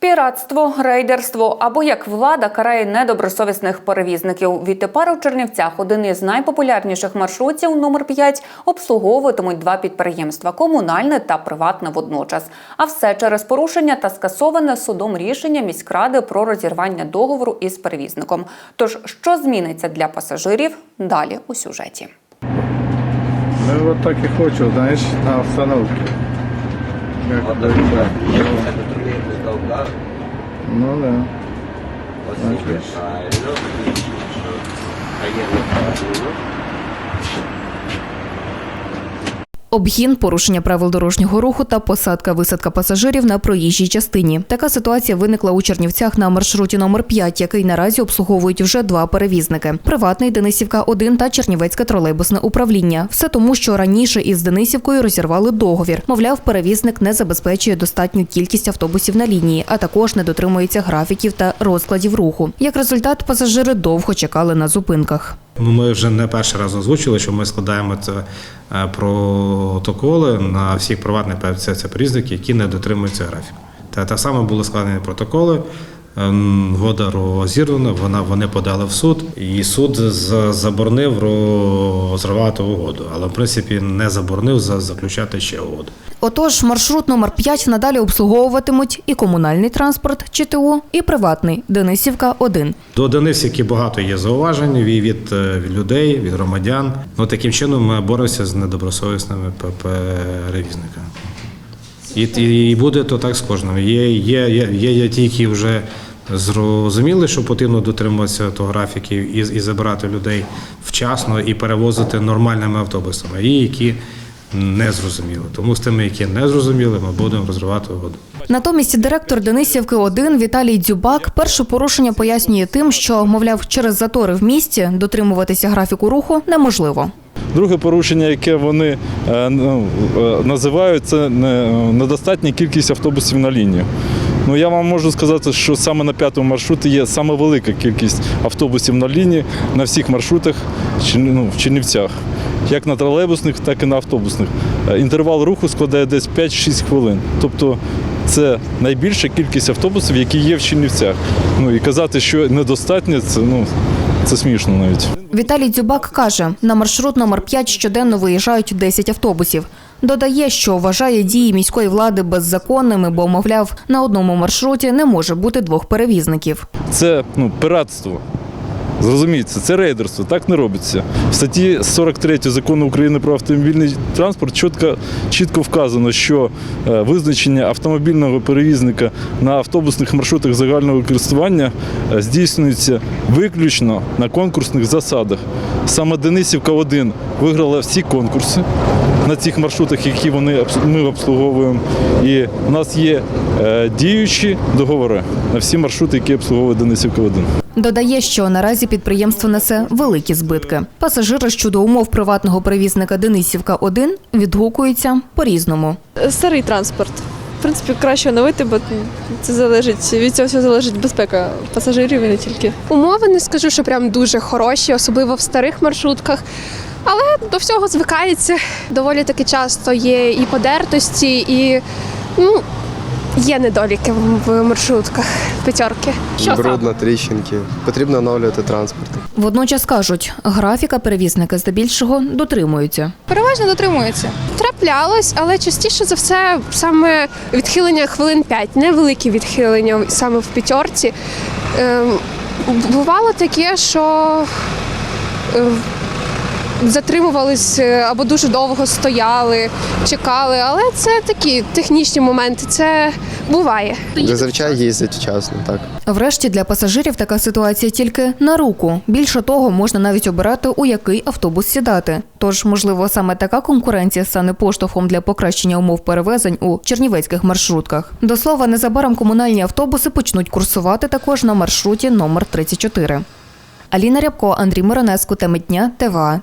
Піратство, рейдерство або як влада карає недобросовісних перевізників. Відтепер у Чернівцях один із найпопулярніших маршрутів номер 5 обслуговуватимуть два підприємства комунальне та приватне водночас. А все через порушення та скасоване судом рішення міськради про розірвання договору із перевізником. Тож що зміниться для пасажирів? Далі у сюжеті. Ну вот так и хочу, знаешь, на остановке. No lang. Não, não. Обгін, порушення правил дорожнього руху та посадка-висадка пасажирів на проїжджій частині. Така ситуація виникла у Чернівцях на маршруті номер 5, який наразі обслуговують вже два перевізники: приватний Денисівка 1 та Чернівецьке тролейбусне управління. Все тому, що раніше із Денисівкою розірвали договір. Мовляв, перевізник не забезпечує достатню кількість автобусів на лінії, а також не дотримується графіків та розкладів руху. Як результат, пасажири довго чекали на зупинках. Ну, Ми вже не перший раз озвучили, що ми складаємо це е, протоколи на всіх приватних перевізники, які не дотримуються графіку. Та так само були складені протоколи. ем, Вода розірвана, вона вони подали в суд, і суд заборонив розривати угоду, але в принципі не заборонив за- заключати ще угоду. Отож, маршрут номер 5 надалі обслуговуватимуть і комунальний транспорт ЧТУ, і приватний Денисівка 1 До Денисівки багато є зауважень від, від, е, людей, від громадян. Ну таким чином ми боремося з недобросовісними перевізниками. І, і, і буде то так з кожним. Є, є, є, є, є ті, які вже зрозуміли, що потрібно дотримуватися того графіків і, і забирати людей вчасно і перевозити нормальними автобусами. І які не зрозуміли. Тому з тими, які не зрозуміли, ми будемо розривати угоду. Натомість директор Денисівки 1 Віталій Дзюбак перше порушення пояснює тим, що, мовляв, через затори в місті дотримуватися графіку руху неможливо. Друге порушення, яке вони е, ну, е, називають, це не- недостатня кількість автобусів на лінії. Ну, я вам можу сказати, що саме на п'ятому маршруті є саме велика кількість автобусів на лінії на всіх маршрутах ну, в Чернівцях, як на тролейбусних, так і на автобусних. Е, Інтервал руху складає десь 5-6 хвилин. Тобто це найбільша кількість автобусів, які є в Чернівцях. Ну і казати, що недостатньо, це ну це смішно навіть. Віталій Дзюбак каже, на маршрут номер 5 щоденно виїжджають 10 автобусів. Додає, що вважає дії міської влади беззаконними, бо, мовляв, на одному маршруті не може бути двох перевізників. Це ну, пиратство. Зрозумієте, це рейдерство, так не робиться. В статті 43 закону України про автомобільний транспорт чітко, чітко вказано, що е, визначення автомобільного перевізника на автобусних маршрутах загального користування е, здійснюється виключно на конкурсних засадах. Саме Денисівка 1 виграла всі конкурси на цих маршрутах, які вони ми обслуговуємо. І у нас є е, діючі договори на всі маршрути, які обслуговує Денисівка 1. Додає, що наразі підприємство несе великі збитки. Пасажири щодо умов приватного перевізника Денисівка 1 відгукуються по-різному. Старий транспорт. В принципі, краще оновити, бо це залежить від цього всього залежить безпека пасажирів і не тільки. Умови не скажу, що прям дуже хороші, особливо в старих маршрутках. Але до всього звикається. Доволі таки часто є і подертості, і ну, є недоліки в- маршрутках п'ятерки. Брудно, тріщинки. Потрібно оновлювати транспорт. Водночас кажуть, графіка перевізники здебільшого дотримуються. Переважно дотримується. Траплялось, але частіше за все саме відхилення хвилин 5, невеликі відхилення саме в п'ятерці. Ем, бувало таке, що е, затримувались е, або дуже довго стояли, чекали, але це такі технічні моменти, це буває. Зазвичай їздять вчасно, так. Врешті для пасажирів така ситуація тільки на руку. Більше того, можна навіть обирати, у який автобус сідати. Тож, можливо, саме така конкуренція стане поштовхом для покращення умов перевезень у чернівецьких маршрутках. До слова, незабаром комунальні автобуси почнуть курсувати також на маршруті номер 34. Аліна Рябко, Андрій Миронеску, теми дня, ТВА.